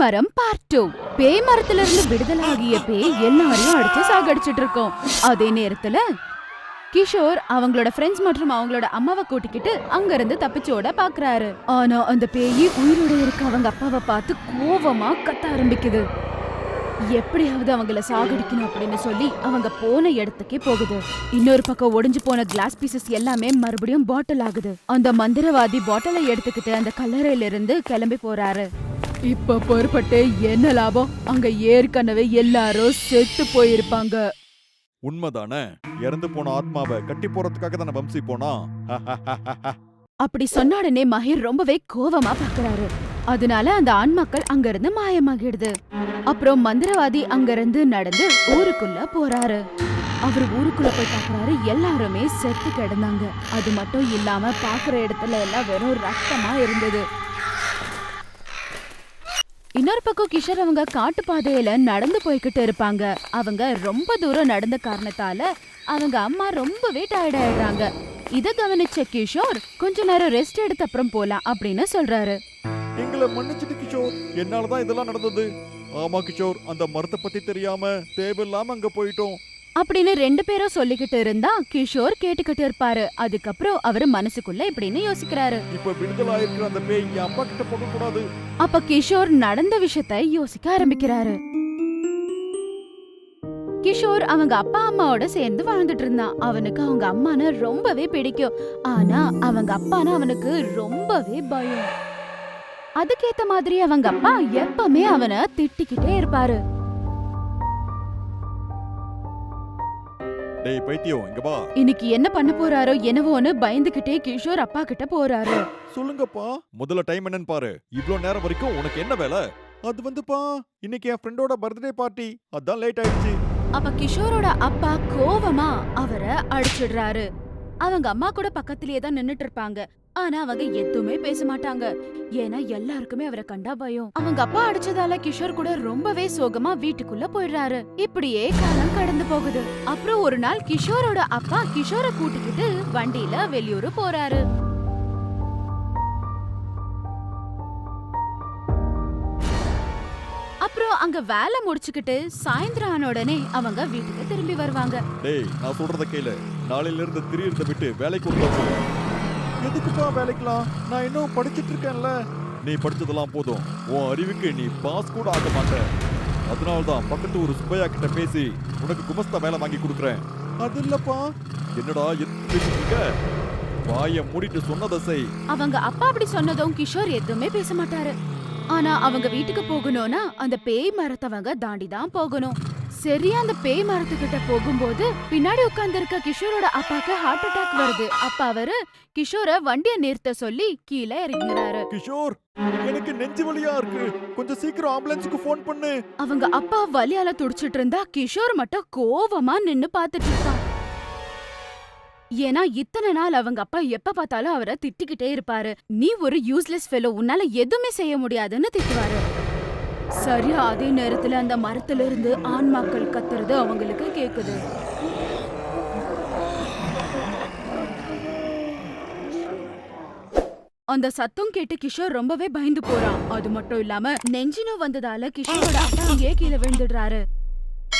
மரம் part two பேய் மரத்துல இருந்து விடுதலாகிய பேய் எல்லாரையும் அடிச்சு சாகடிச்சிட்டு இருக்கோம். அதே நேரத்துல கிஷோர் அவங்களோட ஃப்ரெண்ட்ஸ் மற்றும் அவங்களோட அம்மாவை கூட்டிக்கிட்டு அங்க இருந்து தப்பிச்சோட பாக்குறாரு. ஆனா அந்த பேய் உயிரோட இருக்க அவங்க அப்பாவை பார்த்து கோவமா கத்த ஆரம்பிக்குது. எப்படியாவது அவங்கள சாகடிக்கணும் அப்படின்னு சொல்லி அவங்க போன இடத்துக்கே போகுது. இன்னொரு பக்கம் ஒடிஞ்சு போன கிளாஸ் பீசஸ் எல்லாமே மறுபடியும் பாட்டில் ஆகுது. அந்த மந்திரவாதி பாட்டிலை எடுத்துக்கிட்டு அந்த கல்லறையில இருந்து கிளம்பி போறாரு. இப்ப பொறுப்பட்டு என்ன லாபம்? அங்க ஏற்கனவே எல்லாரும் செத்து போயிருப்பாங்க. உண்மைதானே? இறந்து போன ஆத்மாவை கட்டி போறதுக்காக தானே வம்சி போனா? அப்படி சொன்ன உடனே மஹிர் ரொம்பவே கோவமா பாக்குறாரு அதனால அந்த ஆண்மக்கள் அங்கிருந்து மாயமாகிடுது. அப்புறம் மந்திரவாதி அங்கிருந்து நடந்து ஊருக்குள்ள போறாரு. அவர் ஊருக்குள்ள போய் பாக்குறாரு எல்லாருமே செத்து கிடந்தாங்க. அது மட்டும் இல்லாம பாக்குற இடத்துல எல்லாம் வெறும் ரத்தமா இருந்தது. இன்னொரு பக்கம் கிஷோர் அவங்க காட்டு பாதையில நடந்து போய்கிட்டு இருப்பாங்க. அவங்க ரொம்ப தூரம் நடந்த காரணத்தால அவங்க அம்மா ரொம்பவே டயர்ட் ஆயிடுறாங்க. இத கவனிச்ச கிஷோர் கொஞ்ச நேரம் ரெஸ்ட் எடுத்த அப்புறம் போலாம் அப்படின்னு சொல்றாரு. எங்களை மன்னிச்சிட்டு கிஷோர். என்னாலதான் இதெல்லாம் நடந்தது. ஆமா கிஷோர் அந்த மரத்தை பத்தி தெரியாம தேவையில்லாம அங்க போயிட்டோம். அப்படின்னு ரெண்டு பேரும் சொல்லிக்கிட்டு இருந்தா கிஷோர் கேட்டுக்கிட்டு இருப்பாரு. அதுக்கப்புறம் அவரு மனசுக்குள்ள இப்படின்னு யோசிக்கிறாரு. இப்ப விடுதலை அந்த பேய் என் அப்பா கிட்ட போக கூடாது அப்ப கிஷோர் நடந்த விஷயத்த யோசிக்க ஆரம்பிக்கிறாரு. கிஷோர் அவங்க அப்பா அம்மாவோட சேர்ந்து வாழ்ந்துட்டு இருந்தான். அவனுக்கு அவங்க அம்மானா ரொம்பவே பிடிக்கும். ஆனா அவங்க அப்பானா அவனுக்கு ரொம்பவே பயம். அதுக்கேத்த மாதிரி அவங்க அப்பா எப்பவுமே அவனை திட்டிக்கிட்டே இருப்பாரு. டேய் பைத்தியம் இங்க வா. இன்னைக்கு என்ன பண்ண போறாரோ என்னவோன்னு பயந்துகிட்டே கிஷோர் அப்பா கிட்ட போறாரு. சொல்லுங்கப்பா. முதல்ல டைம் என்னன்னு பாரு. இவ்ளோ நேரம் வரைக்கும் உனக்கு என்ன வேலை? அது வந்துப்பா. இன்னைக்கு என் ஃப்ரெண்டோட பர்த்டே பார்ட்டி அதான் லேட் ஆயிடுச்சு. அப்ப கிஷோரோட அப்பா கோவமா அவரை அடிச்சிடுறாரு. அவங்க அம்மா கூட பக்கத்திலேயே தான் நின்னுட்டு இருப்பாங்க ஆனா அவங்க எதுவுமே பேச மாட்டாங்க. ஏன்னா எல்லாருக்குமே அவரை கண்டா பயம். அவங்க அப்பா அடிச்சதால கிஷோர் கூட ரொம்பவே சோகமா வீட்டுக்குள்ள போயிடுறாரு. இப்படியே காலம் கடந்து போகுது. அப்புறம் ஒரு நாள் கிஷோரோட அப்பா கிஷோரை கூட்டிக்கிட்டு வண்டியில வெளியூர் போறாரு. அங்க வேலை முடிச்சுக்கிட்டு சாயந்தரம் ஆன உடனே அவங்க வீட்டுக்கு திரும்பி வருவாங்க. டேய் நான் சொல்றத கேளு. நாளையில இருந்து திரியறத விட்டு வேலைக்கு உள்ள போ. எதுக்குப்பா வேலைக்கலாம் நான் இன்னும் படிச்சிட்டு இருக்கேன்ல. நீ படிச்சதெல்லாம் போதும். உன் அறிவுக்கு நீ பாஸ் கூட ஆக மாட்ட. அதனால தான் பக்கத்து ஒரு சுப்பையா கிட்ட பேசி உனக்கு குமஸ்தா வேலை வாங்கி கொடுக்குறேன். அது இல்லப்பா. என்னடா எதுக்கு பேசிட்டு இருக்க? வாய மூடிட்டு சொன்னதை செய். அவங்க அப்பா அப்படி சொன்னதும் கிஷோர் எதுவுமே பேச மாட்டாரு. ஆனா அவங்க வீட்டுக்கு போகணும்னா அந்த பேய் மரத்தவங்க தாண்டி தான் போகணும். சரியா அந்த பேய் மரத்துக்கிட்ட போகும்போது பின்னாடி உட்கார்ந்திருக்க கிஷோரோட அப்பாக்கு ஹார்ட் அட்டாக் வருது. அப்ப அவரு கிஷோர வண்டிய நிறுத்த சொல்லி கீழே இறங்குறாரு. கிஷோர் எனக்கு நெஞ்சு வலியா இருக்கு. கொஞ்சம் சீக்கிரம் ஆம்புலன்ஸுக்கு ஃபோன் பண்ணு. அவங்க அப்பா வலியால துடிச்சிட்டு இருந்தா கிஷோர் மட்டும் கோவமா நின்னு பாத்துட்டு இருக்கான். ஏன்னா இத்தனை நாள் அவங்க அப்பா எப்ப பார்த்தாலும் அவரை திட்டிக்கிட்டே இருப்பாரு. நீ ஒரு யூஸ்லெஸ் ஃபெலோ உன்னால எதுவுமே செய்ய முடியாதுன்னு திட்டுவாரு. சரியா அதே நேரத்துல அந்த மரத்துல இருந்து ஆன்மாக்கள் கத்துறது அவங்களுக்கு கேக்குது. அந்த சத்தம் கேட்டு கிஷோர் ரொம்பவே பயந்து போறான். அது மட்டும் இல்லாம நெஞ்சினோ வந்ததால கிஷோரோட அப்பா அங்கேயே கீழே விழுந்துடுறாரு.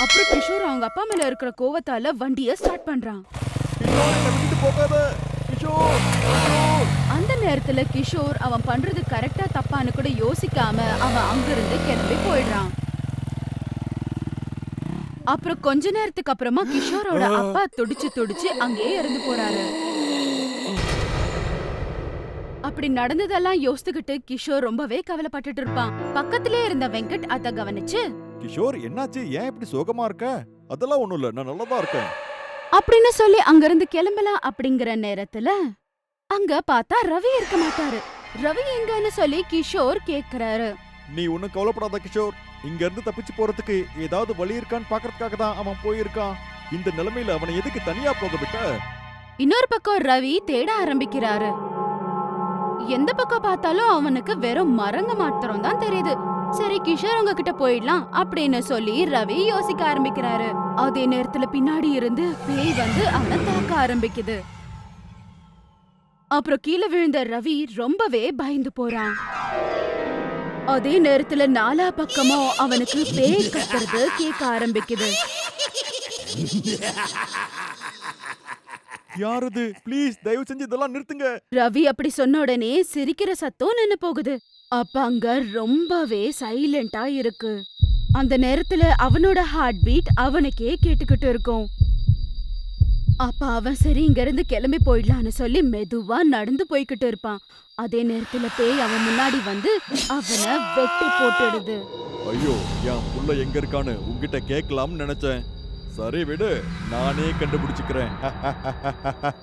அப்புறம் கிஷோர் அவங்க அப்பா மேல இருக்கிற கோவத்தால வண்டிய ஸ்டார்ட் பண்றான். அந்த நேரத்துல கிஷோர் அவன் பண்றது கரெக்டா தப்பான்னு கூட யோசிக்காம அவன் அங்கிருந்து கிளம்பி போயிடுறான். அப்புறம் கொஞ்ச நேரத்துக்கு அப்புறமா கிஷோரோட அப்பா துடிச்சு துடிச்சு அங்கேயே இறந்து போறாரு. அப்படி நடந்ததெல்லாம் யோசித்துக்கிட்டு கிஷோர் ரொம்பவே கவலைப்பட்டுட்டு இருப்பான். பக்கத்திலே இருந்த வெங்கட் அத கவனிச்சு கிஷோர் என்னாச்சு? ஏன் இப்படி சோகமா இருக்க? அதெல்லாம் ஒண்ணும் இல்ல. நான் நல்லதா இருக்கேன். அப்படின்னு சொல்லி அங்கிருந்து கிளம்பலாம் அப்படிங்கிற நேரத்துல அங்க பார்த்தா ரவி இருக்க மாட்டாரு. ரவி எங்கன்னு சொல்லி கிஷோர் கேக்குறாரு. நீ ஒண்ணும் கவலைப்படாத கிஷோர். இங்க இருந்து தப்பிச்சு போறதுக்கு ஏதாவது வழி இருக்கான்னு பாக்குறதுக்காக தான் அவன் போயிருக்கான். இந்த நிலைமையில அவனை எதுக்கு தனியா போக விட்ட? இன்னொரு பக்கம் ரவி தேட ஆரம்பிக்கிறாரு. எந்த பக்கம் பார்த்தாலும் அவனுக்கு வெறும் மரங்க மாத்திரம் தான் தெரியுது. சரி கிஷோர் உங்க கிட்ட போயிடலாம் அப்படின்னு சொல்லி ரவி யோசிக்க ஆரம்பிக்கிறாரு. அதே நேரத்துல பின்னாடி இருந்து பேய் வந்து அவனை தாக்க ஆரம்பிக்குது. அப்புறம் கீழே விழுந்த ரவி ரொம்பவே பயந்து போறான். அதே நேரத்துல நாலா பக்கமும் அவனுக்கு பேய் கத்துறது கேட்க ஆரம்பிக்குது. யாரது? ப்ளீஸ் தயவு செஞ்சு இதெல்லாம் நிறுத்துங்க. ரவி அப்படி சொன்ன உடனே சிரிக்கிற சத்தம் நின்னு போகுது. அப்ப அங்க ரொம்பவே சைலண்டா இருக்கு. அந்த நேரத்துல அவனோட ஹார்ட் பீட் அவனுக்கே கேட்டுக்கிட்டு இருக்கும். அப்ப அவன் சரி இங்க இருந்து கிளம்பி போயிடலான்னு சொல்லி மெதுவா நடந்து போய்கிட்டு இருப்பான். அதே நேரத்துல பேய் அவன் முன்னாடி வந்து அவனை வெட்டி போட்டுடுது. ஐயோ என் புள்ள எங்க இருக்கான்னு உன்கிட்ட கேட்கலாம்னு நினைச்சேன். சரி விடு. நானே கண்டுபிடிச்சுக்கிறேன்.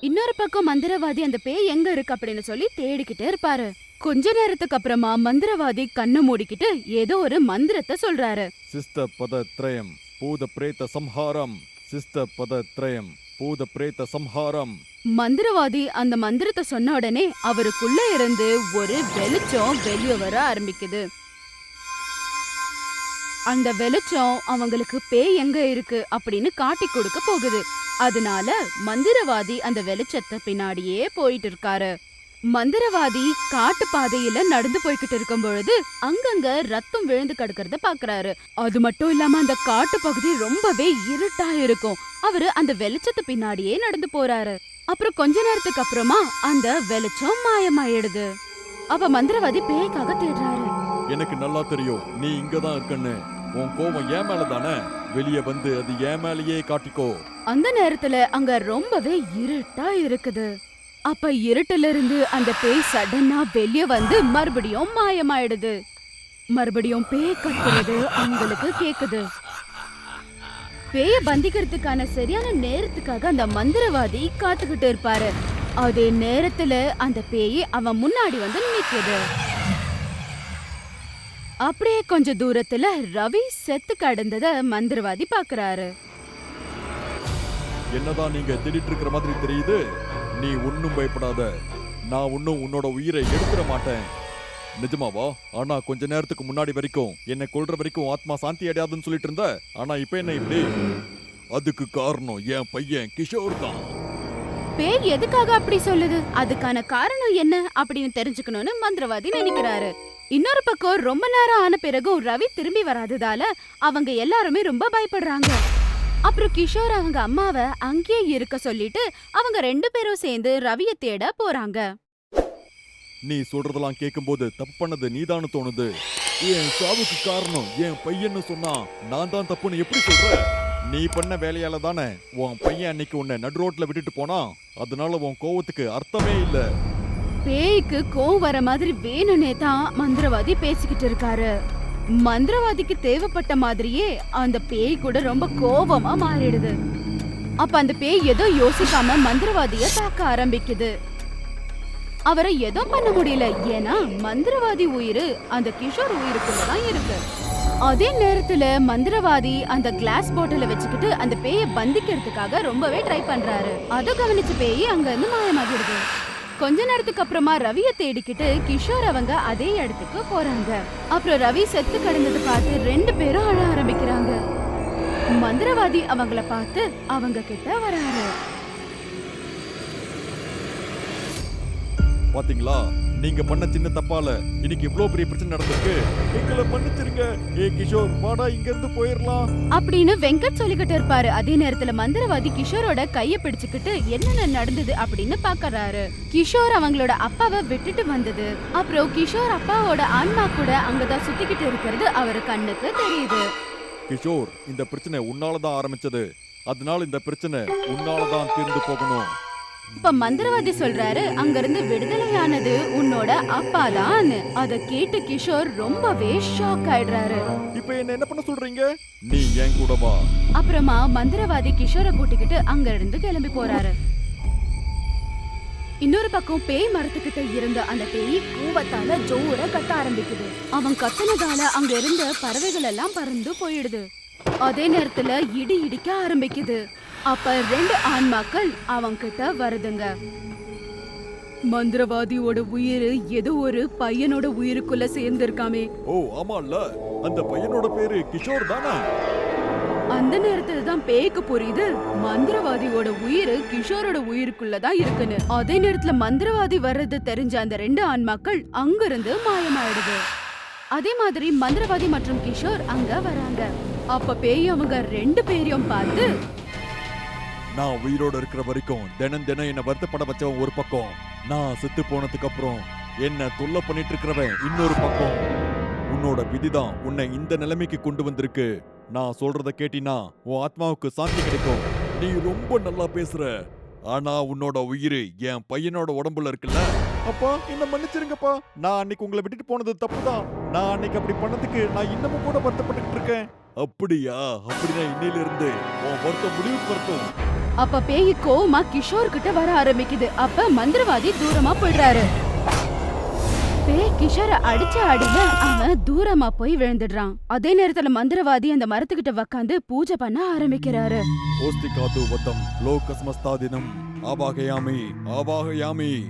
இன்னொரு பக்கம் மந்திரவாதி அந்த பேய் எங்க இருக்கு அப்படின்னு சொல்லி தேடிக்கிட்டே இருப்பாரு. கொஞ்ச நேரத்துக்கு அப்புறமா மந்திரவாதி கண்ணை மூடிக்கிட்டு ஏதோ ஒரு மந்திரத்தை சொல்றாரு. சிஸ்த பத திரயம் பூத பிரேத சம்ஹாரம். சிஸ்த பத திரயம் பூத பிரேத சம்ஹாரம். மந்திரவாதி அந்த மந்திரத்தை சொன்ன உடனே அவருக்குள்ள இருந்து ஒரு வெளிச்சம் வெளிய வர ஆரம்பிக்குது. அந்த வெளிச்சம் அவங்களுக்கு பேய் எங்க இருக்கு அப்படின்னு காட்டி கொடுக்க போகுது. அதனால மந்திரவாதி அந்த வெளிச்சத்தை பின்னாடியே போயிட்டு இருக்காரு. மந்திரவாதி காட்டு பாதையில நடந்து போய்கிட்டு இருக்கும் பொழுது அங்கங்க ரத்தம் விழுந்து கிடக்கிறத பாக்குறாரு. அது மட்டும் இல்லாம அந்த காட்டு பகுதி ரொம்பவே இருட்டா இருக்கும். அவரு அந்த வெளிச்சத்து பின்னாடியே நடந்து போறாரு. அப்புறம் கொஞ்ச நேரத்துக்கு அப்புறமா அந்த வெளிச்சம் மாயமாயிடுது. அப்ப மந்திரவாதி பேய்க்காக தேடுறாரு. எனக்கு நல்லா தெரியும். நீ இங்கதான் இருக்கன்னு. உன் கோபம் ஏன் மேல தானே? வெளியே வந்து அது ஏன் மேலேயே காட்டிக்கோ. அந்த நேரத்துல அங்க ரொம்பவே இருட்டா இருக்குது. அப்ப இருட்டுல இருந்து அந்த பேய் சடனா வெளிய வந்து மறுபடியும் மாயமாயிடுது. மறுபடியும் பேய் கத்துறது அவங்களுக்கு கேக்குது. பேய பந்திக்கிறதுக்கான சரியான நேரத்துக்காக அந்த மந்திரவாதி காத்துக்கிட்டு இருப்பாரு. அதே நேரத்துல அந்த பேய் அவன் முன்னாடி வந்து நிக்குது அப்படியே கொஞ்ச தூரத்துல ரவி செத்து கடந்தத மந்திரவாதி பாக்குறாரு. என்னதான் நீங்க தேடிட்டு இருக்கிற மாதிரி தெரியுது? நீ ஒன்னும் பயப்படாத. நான் ஒன்னும் உன்னோட உயிரை எடுத்துட மாட்டேன். நிஜமாவா ஆனா கொஞ்ச நேரத்துக்கு முன்னாடி வரைக்கும் என்னை கொல்ற வரைக்கும் ஆத்மா சாந்தி அடையாதுன்னு சொல்லிட்டு இருந்த. ஆனா இப்ப என்ன இப்படி? அதுக்கு காரணம் என் பையன் கிஷோர் தான். பேய் எதுக்காக அப்படி சொல்லுது? அதுக்கான காரணம் என்ன அப்படின்னு தெரிஞ்சுக்கணும்னு மந்திரவாதி நினைக்கிறாரு. இன்னொரு பக்கம் ரொம்ப நேரம் ஆன பிறகும் ரவி திரும்பி வராததால அவங்க எல்லாருமே ரொம்ப பயப்படுறாங்க. அப்புறம் கிஷோர் அவங்க அம்மாவை அங்கேயே இருக்க சொல்லிட்டு அவங்க ரெண்டு பேரும் சேர்ந்து ரவிய தேட போறாங்க. நீ சொல்றதெல்லாம் கேட்கும்போது தப்பு பண்ணது நீதான்னு தோணுது. என் சாவுக்கு காரணம் என் பையன்னு சொன்னா நான் தான் தப்புன்னு எப்படி சொல்ற? நீ பண்ண வேலையால தானே உன் பையன் அன்னைக்கு உன்னை நடு ரோட்ல விட்டுட்டு போனா? அதனால உன் கோவத்துக்கு அர்த்தமே இல்ல. பேய்க்கு கோவம் வர மாதிரி வேணும்னே தான் மந்திரவாதி பேசிக்கிட்டு இருக்காரு. மந்திரவாதிக்கு தேவைப்பட்ட மாதிரியே அந்த பேய் கூட ரொம்ப கோவமா மாறிடுது. அப்ப அந்த பேய் ஏதோ யோசிக்காம மந்திரவாதிய தாக்க ஆரம்பிக்குது. அவரை எதுவும் பண்ண முடியல. ஏன்னா மந்திரவாதி உயிர் அந்த கிஷோர் உயிருக்குள்ளதான் இருக்கு. அதே நேரத்துல மந்திரவாதி அந்த கிளாஸ் பாட்டில வச்சுக்கிட்டு அந்த பேயை பந்திக்கிறதுக்காக ரொம்பவே ட்ரை பண்றாரு. அதை கவனிச்ச பேய் அங்க இருந்து மாயமாகிடுது. கொஞ்ச நேரத்துக்கு அப்புறமா ரவிய தேடிக்கிட்டு கிஷோர் அவங்க அதே இடத்துக்கு போறாங்க. அப்புறம் ரவி செத்து கிடந்தது பார்த்து ரெண்டு பேரும் அழ ஆரம்பிக்கிறாங்க. மந்திரவாதி அவங்கள பார்த்து அவங்க கிட்ட வராரு. பாத்தீங்களா? நீங்க பண்ண சின்ன தப்பால இன்னைக்கு இவ்ளோ பெரிய பிரச்சனை நடந்திருக்கு. எங்களை மன்னிச்சிருங்க. ஏ கிஷோர் வாடா இங்க இருந்து போயிடலாம் அப்படின்னு வெங்கட் சொல்லிக்கிட்டு இருப்பாரு. அதே நேரத்துல மந்திரவாதி கிஷோரோட கைய பிடிச்சுக்கிட்டு என்னென்ன நடந்தது அப்படின்னு பாக்குறாரு. கிஷோர் அவங்களோட அப்பாவை விட்டுட்டு வந்தது. அப்புறம் கிஷோர் அப்பாவோட ஆன்மா கூட அங்கதான் சுத்திக்கிட்டு இருக்கிறது அவரு கண்ணுக்கு தெரியுது. கிஷோர் இந்த பிரச்சனை உன்னால தான் ஆரம்பிச்சது. அதனால இந்த பிரச்சனை உன்னால தான் தீர்ந்து போகணும். இப்ப மந்திரவாதி சொல்றாரு அங்கிருந்து விடுதலையானது உன்னோட அப்பா தான் அத கேட்டு கிஷோர் ரொம்பவே ஷாக் ஆயிடுறாரு. இப்போ என்ன என்ன பண்ண சொல்றீங்க? நீ என் கூட வா. அப்புறமா மந்திரவாதி கிஷோரை கூட்டிக்கிட்டு அங்க இருந்து கிளம்பி போறாரு. இன்னொரு பக்கம் பேய் மரத்துக்கிட்ட இருந்த அந்த பேய் கூவத்தால ஜோர கத்த ஆரம்பிக்குது. அவன் கத்துனதால அங்க இருந்த பறவைகள் எல்லாம் பறந்து போயிடுது. அதே நேரத்துல இடி இடிக்க ஆரம்பிக்குது. அப்ப ரெண்டு ஆண்மாக்கள் அவங்க கிட்ட வருதுங்க. மந்திரவாதியோட உயிர் ஏதோ ஒரு பையனோட உயிருக்குள்ள சேர்ந்திருக்காமே. ஓ ஆமால்ல. அந்த பையனோட பேரு கிஷோர் தானே? அந்த நேரத்துல தான் பேய்க்கு புரியுது மந்திரவாதியோட உயிர் கிஷோரோட உயிருக்குள்ள தான் இருக்குன்னு. அதே நேரத்துல மந்திரவாதி வர்றது தெரிஞ்ச அந்த ரெண்டு ஆண்மாக்கள் அங்கிருந்து மாயமாயிடுது. அதே மாதிரி மந்திரவாதி மற்றும் கிஷோர் அங்க வராங்க. அப்ப பேய் அவங்க ரெண்டு பேரையும் பார்த்து நான் உயிரோடு இருக்கிற வரைக்கும் தினம் தினம் என்ன வருத்தப்பட வச்சவன் ஒரு பக்கம். நான் செத்து போனதுக்கு அப்புறம் என்ன தொல்லை பண்ணிட்டு இருக்கிறவன் இன்னொரு பக்கம். உன்னோட விதிதான் உன்னை இந்த நிலைமைக்கு கொண்டு வந்திருக்கு. நான் சொல்றத கேட்டினா உன் ஆத்மாவுக்கு சாந்தி கிடைக்கும். நீ ரொம்ப நல்லா பேசுற. ஆனா உன்னோட உயிர் என் பையனோட உடம்புல இருக்குல்ல? அப்பா என்ன மன்னிச்சிருங்கப்பா. நான் அன்னைக்கு உங்களை விட்டுட்டு போனது தப்புதான். நான் அன்னைக்கு அப்படி பண்ணதுக்கு நான் இன்னமும் கூட வருத்தப்பட்டுக்கிட்டு இருக்கேன். அப்படியா? அப்படின்னா இன்னையில இருந்து உன் வருத்தம் முடிவுக்கு வரட்டும். அப்ப பேய் கோவமா கிஷோர் கிட்ட வர ஆரம்பிக்குது. அப்ப மந்திரவாதி தூரமா போயிடுறாரு. பேய் கிஷோர அடிச்ச அடியில அவன் தூரமா போய் விழுந்துடுறான். அதே நேரத்துல மந்திரவாதி அந்த மரத்துக்கிட்ட உக்காந்து பூஜை பண்ண ஆரம்பிக்கிறாரு. ஓஸ்திகாத்து வத்தம் லோகஸ்மஸ்தாதினம். ஆபாகயாமி ஆபாகயாமி.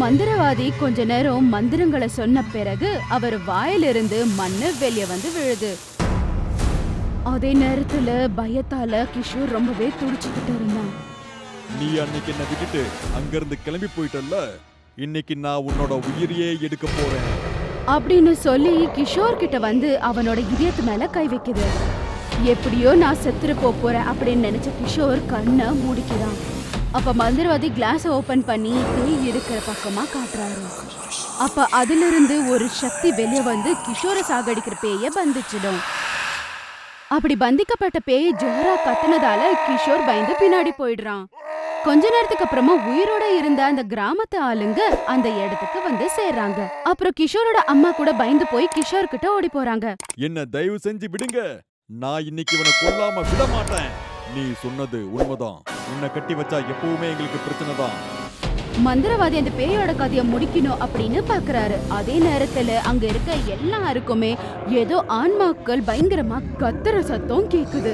மந்திரவாதி கொஞ்ச நேரம் மந்திரங்களை சொன்ன பிறகு அவர் வாயிலிருந்து மண்ணு வெளிய வந்து விழுது. அதே நேரத்துல பயத்தால கிஷோர் ரொம்பவே துடிச்சுக்கிட்டு இருந்தான். நீ அன்னைக்கு என்ன விட்டுட்டு அங்கிருந்து கிளம்பி போயிட்டல்ல? இன்னைக்கு நான் உன்னோட உயிரையே எடுக்க போறேன். அப்படின்னு சொல்லி கிஷோர் கிட்ட வந்து அவனோட இதயத்து மேல கை வைக்குது. எப்படியோ நான் செத்துரு போப் போறேன் அப்படின்னு நினைச்ச கிஷோர் கண்ணை மூடிக்கிறான். அப்ப மந்திரவாதி கிளாஸ் ஓபன் பண்ணி பேய் இருக்கிற பக்கமா காட்டுறாரு. அப்ப அதிலிருந்து ஒரு சக்தி வெளியே வந்து கிஷோரை சாகடிக்கிற பேய பந்திச்சிடும் அப்படி பந்திக்கப்பட்ட பேய் ஜோரா கத்துனதால கிஷோர் பயந்து பின்னாடி போயிடுறான். கொஞ்ச நேரத்துக்கு அப்புறமா உயிரோட இருந்த அந்த கிராமத்து ஆளுங்க அந்த இடத்துக்கு வந்து சேர்றாங்க. அப்புறம் கிஷோரோட அம்மா கூட பயந்து போய் கிஷோர் கிட்ட ஓடி போறாங்க. என்ன தயவு செஞ்சு விடுங்க. நான் இன்னைக்கு இவனை கொல்லாம விட மாட்டேன். நீ சொன்னது உண்மைதான். உன்னை கட்டி வச்சா எப்பவுமே எங்களுக்கு பிரச்சனை தான் மந்திரவாதி அந்த பேயோட கதையை முடிக்கணும் அப்படின்னு பாக்குறாரு. அதே நேரத்துல அங்க இருக்க எல்லாருக்குமே ஏதோ ஆன்மாக்கள் பயங்கரமா கத்துற சத்தம் கேக்குது.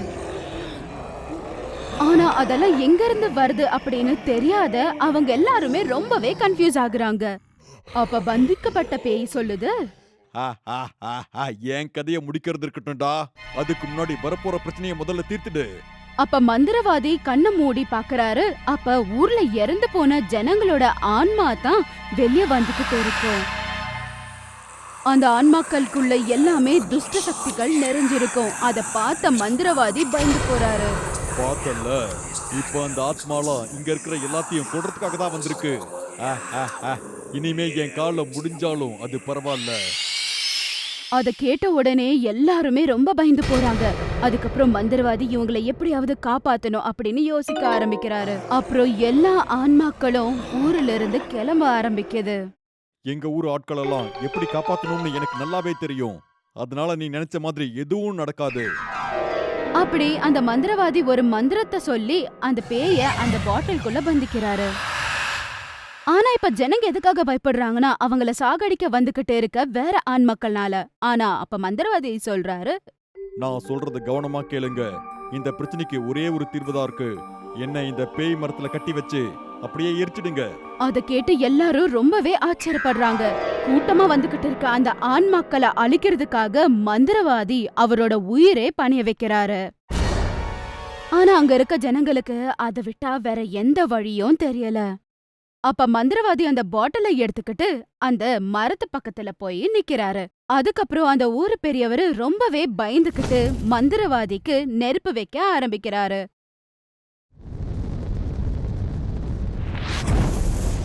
ஆனா அதெல்லாம் எங்க இருந்து வருது அப்படின்னு தெரியாத அவங்க எல்லாருமே ரொம்பவே கன்ஃபியூஸ் ஆகுறாங்க. அப்ப பந்திக்கப்பட்ட பேய் சொல்லுது ஆ, என் கதையை முடிக்கிறது இருக்கட்டும்டா? அதுக்கு முன்னாடி வரப்போற பிரச்சனையை முதல்ல தீர்த்துடு. அப்ப மந்திரவாதி கண்ணை மூடி பாக்குறாரு. அப்ப ஊர்ல இறந்து போன ஜனங்களோட ஆன்மா தான் வெளிய வந்துகிட்டு இருக்கும் அந்த ஆன்மாக்களுக்குள்ள எல்லாமே துஷ்ட சக்திகள் நிறைஞ்சிருக்கும். அத பார்த்த மந்திரவாதி பயந்து போறாரு. பார்த்தல இப்ப அந்த ஆத்மாலாம் இங்க இருக்கிற எல்லாத்தையும் கொடுறதுக்காக தான் வந்திருக்கு. இனிமே என் கால முடிஞ்சாலும் அது பரவாயில்ல. அத கேட்ட உடனே எல்லாருமே ரொம்ப பயந்து போறாங்க. அதுக்கப்புறம் மந்திரவாதி இவங்களை எப்படியாவது காப்பாத்தணும் அப்படின்னு யோசிக்க ஆரம்பிக்கிறாரு. அப்புறம் எல்லா ஆன்மாக்களும் ஊர்ல இருந்து கிளம்ப ஆரம்பிக்குது. எங்க ஊர் ஆட்கள் எல்லாம் எப்படி காப்பாத்தணும்னு எனக்கு நல்லாவே தெரியும். அதனால நீ நினைச்ச மாதிரி எதுவும் நடக்காது. அப்படி அந்த மந்திரவாதி ஒரு மந்திரத்தை சொல்லி அந்த பேய அந்த பாட்டிலுக்குள்ள பந்திக்கிறாரு. ஆனா இப்ப ஜனங்க எதுக்காக பயப்படுறாங்கன்னா அவங்கள சாகடிக்க வந்துகிட்டு இருக்க வேற ஆண்மக்கள்னால ஆனா அப்ப மந்திரவாதி சொல்றாரு நான் சொல்றது கவனமா கேளுங்க. இந்த பிரச்சனைக்கு ஒரே ஒரு தீர்வுதான் இருக்கு. என்ன இந்த பேய் மரத்துல கட்டி வச்சு அப்படியே எரிச்சிடுங்க. அத கேட்டு எல்லாரும் ரொம்பவே ஆச்சரியப்படுறாங்க. கூட்டமா வந்துகிட்டு இருக்க அந்த ஆன்மாக்களை அழிக்கிறதுக்காக மந்திரவாதி அவரோட உயிரே பணிய வைக்கிறாரு. ஆனா அங்க இருக்க ஜனங்களுக்கு அதை விட்டா வேற எந்த வழியும் தெரியல. அப்ப மந்திரவாதி அந்த பாட்டிலை எடுத்துக்கிட்டு அந்த மரத்து பக்கத்துல போய் நிக்கிறாரு. அதுக்கப்புறம் அந்த ஊரு பெரியவரு ரொம்பவே பயந்துகிட்டு மந்திரவாதிக்கு நெருப்பு வைக்க ஆரம்பிக்கிறாரு.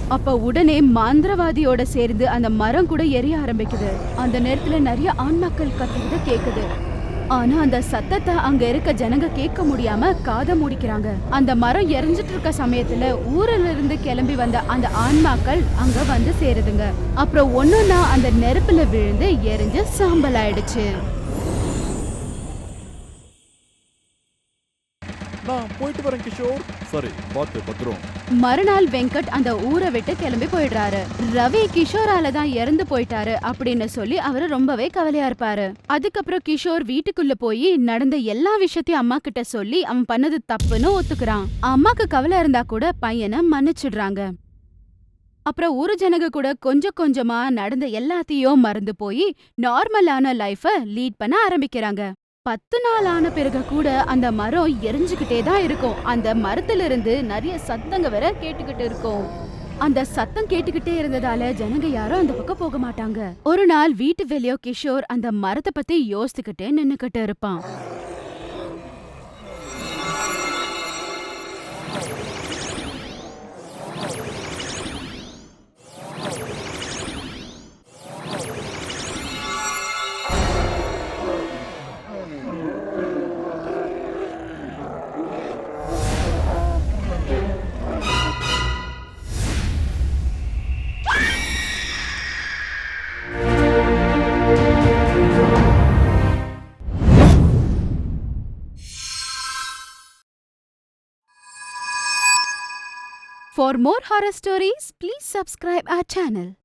அப்ப உடனே மந்திரவாதியோட சேர்ந்து அந்த மரம் கூட எரிய ஆரம்பிக்குது. அந்த நேரத்துல நிறைய ஆண்மக்கள் கத்துக்கிட்டு கேக்குது. ஆனா அந்த சத்தத்தை அங்க இருக்க ஜனங்க கேட்க முடியாம காதை மூடிக்கிறாங்க. அந்த மரம் எரிஞ்சிட்டு இருக்க சமயத்துல ஊரில் இருந்து கிளம்பி வந்த அந்த ஆன்மாக்கள் அங்க வந்து சேருதுங்க. அப்புறம் ஒன்னொன்னா அந்த நெருப்புல விழுந்து எரிஞ்சு சாம்பல் ஆயிடுச்சு போயிட்டு வரேன் கிஷோர். சரி பார்த்து பத்திரம். மறுநாள் வெங்கட் அந்த ஊரை விட்டு கிளம்பி போயிடுறாரு. ரவி கிஷோரால தான் இறந்து போயிட்டாரு அப்படின்னு சொல்லி அவரு ரொம்பவே கவலையா இருப்பாரு. அதுக்கப்புறம் கிஷோர் வீட்டுக்குள்ள போய் நடந்த எல்லா விஷயத்தையும் அம்மா கிட்ட சொல்லி அவன் பண்ணது தப்புன்னு ஒத்துக்கிறான். அம்மாக்கு கவலை இருந்தா கூட பையனை மன்னிச்சிடுறாங்க. அப்புறம் ஊரு ஜனங்க கூட கொஞ்சம் கொஞ்சமா நடந்த எல்லாத்தையும் மறந்து போய் நார்மலான லைஃப லீட் பண்ண ஆரம்பிக்கிறாங்க. பத்து நாள் ஆன பிறகு கூட அந்த மரம் எரிஞ்சுக்கிட்டே தான் இருக்கும். அந்த மரத்துல இருந்து நிறைய சத்தங்க வேற கேட்டுக்கிட்டு இருக்கும். அந்த சத்தம் கேட்டுக்கிட்டே இருந்ததால ஜனங்க யாரும் அந்த பக்கம் போக மாட்டாங்க. ஒரு நாள் வீட்டு வெளியோ கிஷோர் அந்த மரத்தை பத்தி யோசிச்சுக்கிட்டே நின்னுக்கிட்டு இருப்பான். For more horror stories, please subscribe our channel.